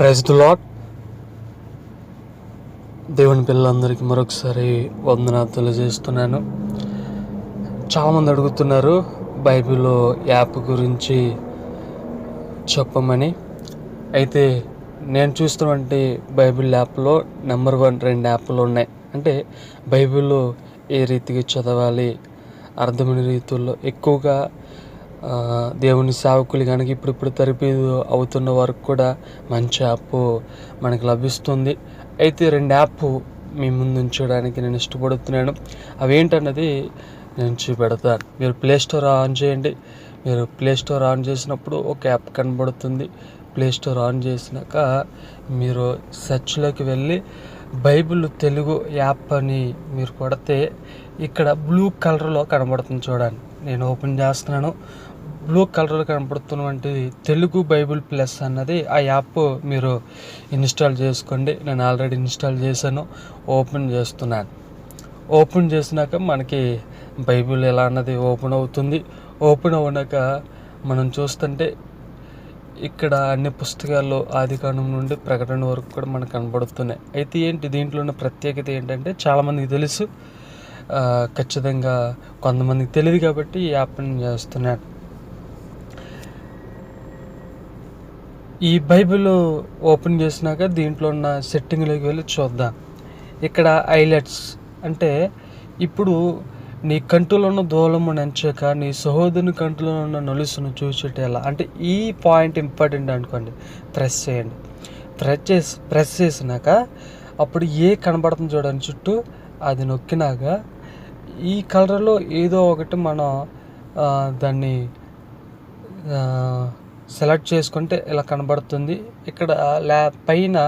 Praise the lot దేవుని పిల్లలందరికీ మరొకసారి వందనాలు తెలియజేస్తున్నాను. చాలామంది అడుగుతున్నారు బైబిల్లో యాప్ గురించి చెప్పమని. అయితే నేను చూస్తున్నటువంటి బైబిల్ యాప్లో నెంబర్ వన్ రెండు యాప్లు ఉన్నాయి. అంటే బైబిల్లో ఏ రీతిగా చదవాలి అర్థమైన రీతుల్లో ఎక్కువగా దేవుని సేవకులు కనుక ఇప్పుడిప్పుడు తరబీదు అవుతున్న వరకు కూడా మంచి యాప్ మనకు లభిస్తుంది. అయితే రెండు యాప్ మీ ముందు ఉంచడానికి నేను ఇష్టపడుతున్నాను. అవి ఏంటన్నది నేను చూపెడతాను. మీరు ప్లే స్టోర్ ఆన్ చేయండి. మీరు ప్లే స్టోర్ ఆన్ చేసినప్పుడు ఒక యాప్ కనబడుతుంది. ప్లే స్టోర్ ఆన్ చేసినాక మీరు సెర్చ్లోకి వెళ్ళి బైబిల్ తెలుగు యాప్ అని మీరు కొడితే ఇక్కడ బ్లూ కలర్లో కనబడుతుంది చూడండి. నేను ఓపెన్ చేస్తున్నాను. బ్లూ కలర్లో కనబడుతున్నటువంటి తెలుగు బైబిల్ ప్లస్ అన్నది ఆ యాప్ మీరు ఇన్స్టాల్ చేసుకోండి. నేను ఆల్రెడీ ఇన్స్టాల్ చేశాను. ఓపెన్ చేస్తున్నాను. ఓపెన్ చేసినాక మనకి బైబిల్ ఎలా అన్నది ఓపెన్ అవుతుంది. ఓపెన్ అవ్వాక మనం చూస్తుంటే ఇక్కడ అన్ని పుస్తకాల్లో ఆదికాండం నుండి ప్రకటన వరకు కూడా మనకు కనబడుతున్నాయి. అయితే ఏంటి దీంట్లో ఉన్న ప్రత్యేకత ఏంటంటే చాలామందికి తెలుసు. ఖచ్చితంగా కొంతమందికి తెలియదు కాబట్టి ఈ యాప్ని చేస్తున్నాను. ఈ బైబిల్ ఓపెన్ చేసినాక దీంట్లో ఉన్న సెట్టింగ్లోకి వెళ్ళి చూద్దాం. ఇక్కడ హైలైట్స్ అంటే ఇప్పుడు నీ కంటిలో ఉన్న దూలము నెంచక నీ సహోదరుని కంటిలో ఉన్న నొలుసును చూసేటేలా అంటే ఈ పాయింట్ ఇంపార్టెంట్ అనుకోండి. ప్రెస్ చేయండి. ప్రెస్ చేసి ప్రెస్ చేసినాక అప్పుడు ఏ కనబడుతుంది చూడండి. చుట్టూ అది నొక్కినాక ఈ కలర్లో ఏదో ఒకటి మనం దాన్ని సెలెక్ట్ చేసుకుంటే ఇలా కనబడుతుంది. ఇక్కడ ల్యా పైన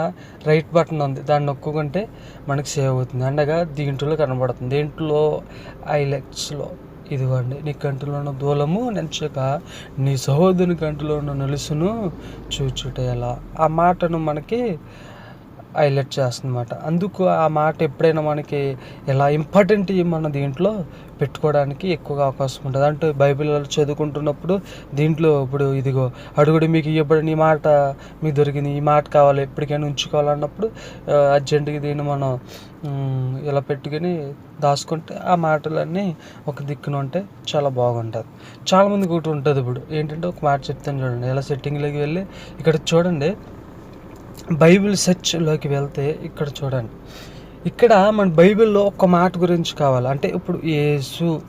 రైట్ బటన్ ఉంది. దాన్ని నొక్కుకుంటే మనకి సేవ్ అవుతుంది. అండగా దీంట్లో కనబడుతుంది. దీంట్లో? ఐలెక్స్లో ఇదిగోండి. నీ కంటిలో ఉన్న దూలము నెంచక నీ సహోదరుని కంటిలో ఉన్న నలుసును చూచుట ఎలా? ఆ మాటను మనకి హైలైట్ చేస్తుందన్నమాట. అందుకు ఆ మాట ఎప్పుడైనా మనకి ఎలా ఇంపార్టెంట్ మన దీంట్లో పెట్టుకోవడానికి ఎక్కువగా అవకాశం ఉంటుంది. అంటే బైబిల్ చదువుకుంటున్నప్పుడు దీంట్లో ఇప్పుడు ఇదిగో అడుగుడు మీకు ఇవ్వబడిన ఈ మాట మీకు దొరికింది ఈ మాట కావాలి ఎప్పటికైనా ఉంచుకోవాలన్నప్పుడు అర్జెంటుగా దీన్ని మనం ఇలా పెట్టుకొని దాచుకుంటే ఆ మాటలన్నీ ఒక దిక్కున ఉంటే చాలా బాగుంటుంది. చాలామందికి ఒకటి ఉంటుంది ఇప్పుడు. ఏంటంటే ఒక మాట చెప్తాను చూడండి. ఇలా సెట్టింగ్లోకి వెళ్ళి ఇక్కడ చూడండి. బైబిల్ సెర్చ్లోకి వెళ్తే ఇక్కడ చూడండి. ఇక్కడ మన బైబిల్లో ఒక మాట గురించి కావాలి. అంటే ఇప్పుడు యేసు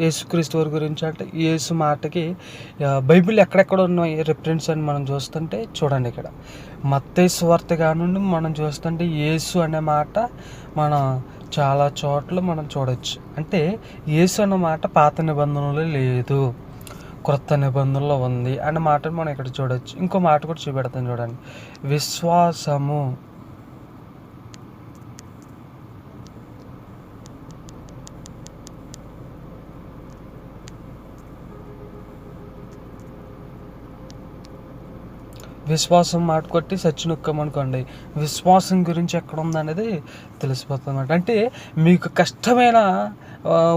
యేసుక్రీస్తు వారి గురించి అంటే యేసు మాటకి బైబిల్ ఎక్కడెక్కడ ఉన్నాయి రిఫరెన్స్ అని మనం చూస్తుంటే చూడండి ఇక్కడ. మత్తేసు వార్త కానుండి మనం చూస్తుంటే యేసు అనే మాట మనం చాలా చోట్ల మనం చూడొచ్చు. అంటే యేసు అన్న మాట పాత నిబంధనలు లేదు. క్రొత్త నిబంధనలో ఉంది. అన్న మాటను మనం ఇక్కడ చూడొచ్చు. ఇంకో మాట కూడా చూపెడతాను చూడండి. విశ్వాసము విశ్వాసం మాట కొట్టి సచ్చి నొక్కామనుకోండి విశ్వాసం గురించి ఎక్కడ ఉందనేది తెలిసిపోతుంది అనమాట అంటే మీకు కష్టమైన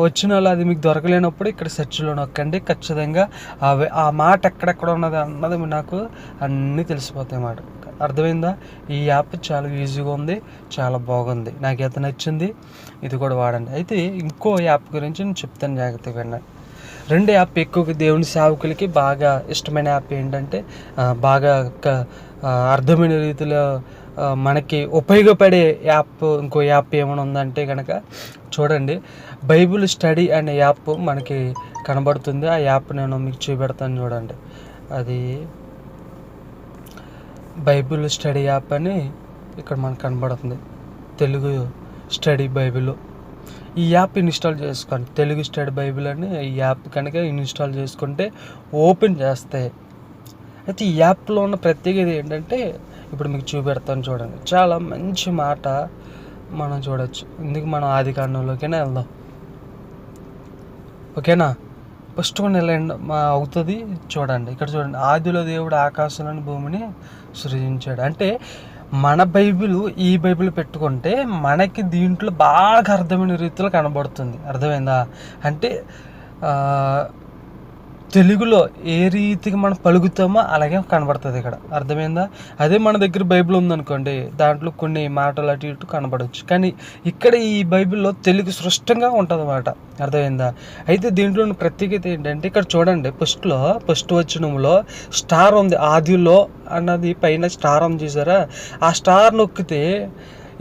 వచ్చిన వాళ్ళు అది మీకు దొరకలేనప్పుడు ఇక్కడ సెర్చ్లో నొక్కండి. ఖచ్చితంగా ఆ ఆ మాట ఎక్కడెక్కడ ఉన్నది అన్నది నాకు అన్నీ తెలిసిపోతాయి అన్నమాట అర్థమైందా? ఈ యాప్ చాలా ఈజీగా ఉంది చాలా బాగుంది. నాకైతే నచ్చింది. ఇది కూడా వాడండి. అయితే ఇంకో యాప్ గురించి నేను చెప్తాను జాగ్రత్తగా వినండి. రెండు యాప్ ఎక్కువగా దేవుని సేవకులకి బాగా ఇష్టమైన యాప్ ఏంటంటే బాగా అర్థమైన రీతిలో మనకి ఉపయోగపడే యాప్ ఇంకో యాప్ ఏమైనా ఉందంటే కనుక చూడండి. బైబిల్ స్టడీ అనే యాప్ మనకి కనబడుతుంది. ఆ యాప్ నేను మీకు చూపెడతాను చూడండి. అది బైబిల్ స్టడీ యాప్ అని ఇక్కడ మనకు కనబడుతుంది. Telugu study Bible. ఈ యాప్ ఇన్స్టాల్ చేసుకోండి. తెలుగు స్టేట్ బైబిల్ అని ఈ యాప్ కనుక ఇన్స్టాల్ చేసుకుంటే ఓపెన్ చేస్తాయి అయితే ఈ యాప్లో ఉన్న ప్రత్యేకత ఏంటంటే ఇప్పుడు మీకు చూపెడతాను చూడండి. చాలా మంచి మాట మనం చూడొచ్చు. ఇందుకు మనం ఆది కాండంలోకైనా వెళ్దాం. ఓకేనా? ఫస్ట్ మనం ఎలా మా అవుతుంది చూడండి. ఇక్కడ చూడండి. ఆదిలో దేవుడు ఆకాశాలను భూమిని సృజించాడు. అంటే మన బైబిల్ ఈ బైబిల్ పెట్టుకుంటే మనకి దీంట్లో బాగా అర్థమైన రీతిలో కనబడుతుంది. అర్థమైందా? అంటే తెలుగులో ఏ రీతికి మనం పలుకుతామో అలాగే కనబడుతుంది ఇక్కడ. అర్థమైందా? అదే మన దగ్గర బైబిల్ ఉందనుకోండి దాంట్లో కొన్ని మాటలు అటు ఇటు కనబడవచ్చు కానీ ఇక్కడ ఈ బైబిల్లో తెలుగు స్పష్టంగా ఉంటుంది అన్నమాట అర్థమైందా? అయితే దీంట్లో ప్రత్యేకత ఏంటంటే ఇక్కడ చూడండి ఫస్ట్లో ఫస్ట్ వచ్చినంలో స్టార్ ఉంది. ఆదిలో అన్నది పైన స్టార్ ఉంది చూసారా? ఆ స్టార్ నొక్కితే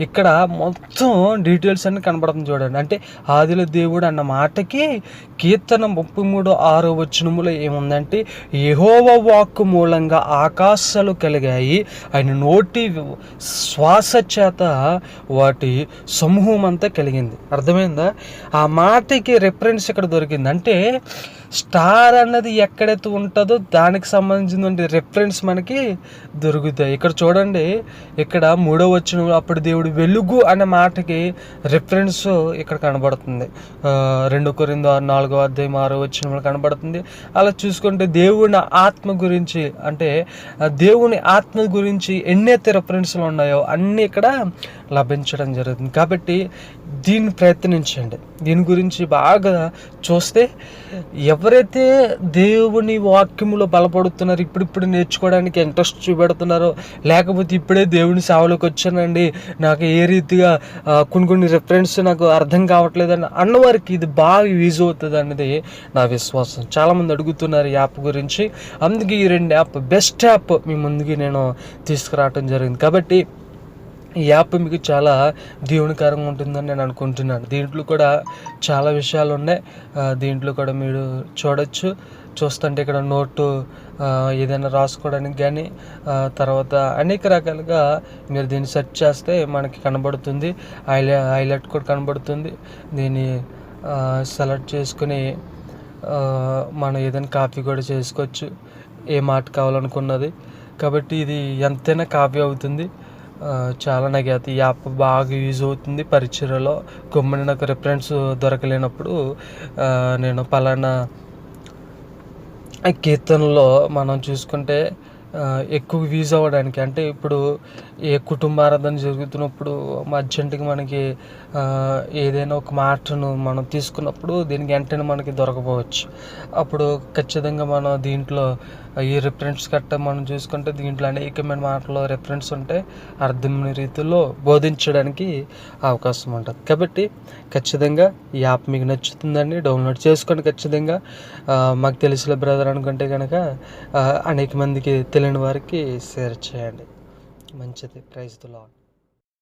ఇక్కడ మొత్తం డీటెయిల్స్ అన్ని కనబడుతుంది చూడండి. అంటే ఆదిల దేవుడు అన్న మాటకి కీర్తన ముప్పై మూడు ఆరో వచనములో ఏముందంటే యహోవ వాక్కు మూలంగా ఆకాశాలు కలిగాయి ఆయన నోటి శ్వాస చేత వాటి సమూహం అంతా కలిగింది. అర్థమైందా? ఆ మాటకి రెఫరెన్స్ ఇక్కడ దొరికింది. అంటే స్టార్ అన్నది ఎక్కడైతే ఉంటుందో దానికి సంబంధించినటువంటి రిఫరెన్స్ మనకి దొరుకుతాయి. ఇక్కడ చూడండి ఇక్కడ మూడో వచ్చిన అప్పుడు దేవుడు వెలుగు అనే మాటకి రిఫరెన్స్ ఇక్కడ కనబడుతుంది. రెండు కొరిందో నాలుగో అధ్యాయం ఆరో వచ్చిన కనబడుతుంది. అలా చూసుకుంటే దేవుని ఆత్మ గురించి అంటే దేవుని ఆత్మ గురించి ఎన్నైతే రిఫరెన్స్లు ఉన్నాయో అన్నీ ఇక్కడ లభించడం జరుగుతుంది. కాబట్టి దీన్ని ప్రయత్నించండి. దీని గురించి బాగా చూస్తే ఎవరైతే దేవుని వాక్యములో బలపడుతున్నారో ఇప్పుడిప్పుడు నేర్చుకోవడానికి ఇంట్రెస్ట్ చూపెడుతున్నారో లేకపోతే ఇప్పుడే దేవుని సేవలోకి వచ్చానండి నాకు ఏ రీతిగా కొన్ని కొన్ని రెఫరెన్స్ నాకు అర్థం కావట్లేదని అన్నవారికి ఇది బాగా యూజ్ అవుతుంది అన్నది నా విశ్వాసం. చాలామంది అడుగుతున్నారు ఈ యాప్ గురించి. అందుకే ఈ రెండు యాప్ బెస్ట్ యాప్ మీ ముందుకి నేను తీసుకురావటం జరిగింది. కాబట్టి ఈ యాప్ మీకు చాలా దీవెనకరంగా ఉంటుందని నేను అనుకుంటున్నాను. దీంట్లో కూడా చాలా విషయాలు ఉన్నాయి. దీంట్లో కూడా మీరు చూడొచ్చు. చూస్తుంటే ఇక్కడ నోటు ఏదైనా రాసుకోవడానికి కానీ తర్వాత అనేక రకాలుగా మీరు దీన్ని సెర్చ్ చేస్తే మనకి కనబడుతుంది. హైలై హైలైట్ కూడా కనబడుతుంది. దీన్ని సెలెక్ట్ చేసుకుని మనం ఏదైనా కాపీ కూడా చేసుకోవచ్చు. ఏ మాట కావాలనుకున్నది. కాబట్టి ఇది ఎంతైనా కాపీ అవుతుంది. చాలా నాకు అయితే ఈ యాప్ బాగా యూజ్ అవుతుంది పరిచయలో గమ్మున నాకు రిఫరెన్స్ దొరకలేనప్పుడు నేను పలానా కీర్తనలో మనం చూసుకుంటే ఎక్కువ వీజ్ అవ్వడానికి అంటే ఇప్పుడు ఏ కుటుంబారాధన జరుగుతున్నప్పుడు అర్జెంటుగా మనకి ఏదైనా ఒక మాటను మనం తీసుకున్నప్పుడు దీనికి వెంటనే మనకి దొరకపోవచ్చు అప్పుడు ఖచ్చితంగా మనం దీంట్లో ఈ రిఫరెన్స్ కట్ట మనం చూసుకుంటే దీంట్లో అనేకమైన మాటలు రిఫరెన్స్ ఉంటే అర్థం రీతిలో బోధించడానికి అవకాశం ఉంటుంది. కాబట్టి ఖచ్చితంగా ఈ యాప్ మీకు నచ్చుతుందండి డౌన్లోడ్ చేసుకోండి ఖచ్చితంగా. మాకు తెలిసిన బ్రదర్ అనుకుంటే కనుక అనేక మందికి తెలియని వారికి షేర్ చేయండి. మంచిది. Praise lord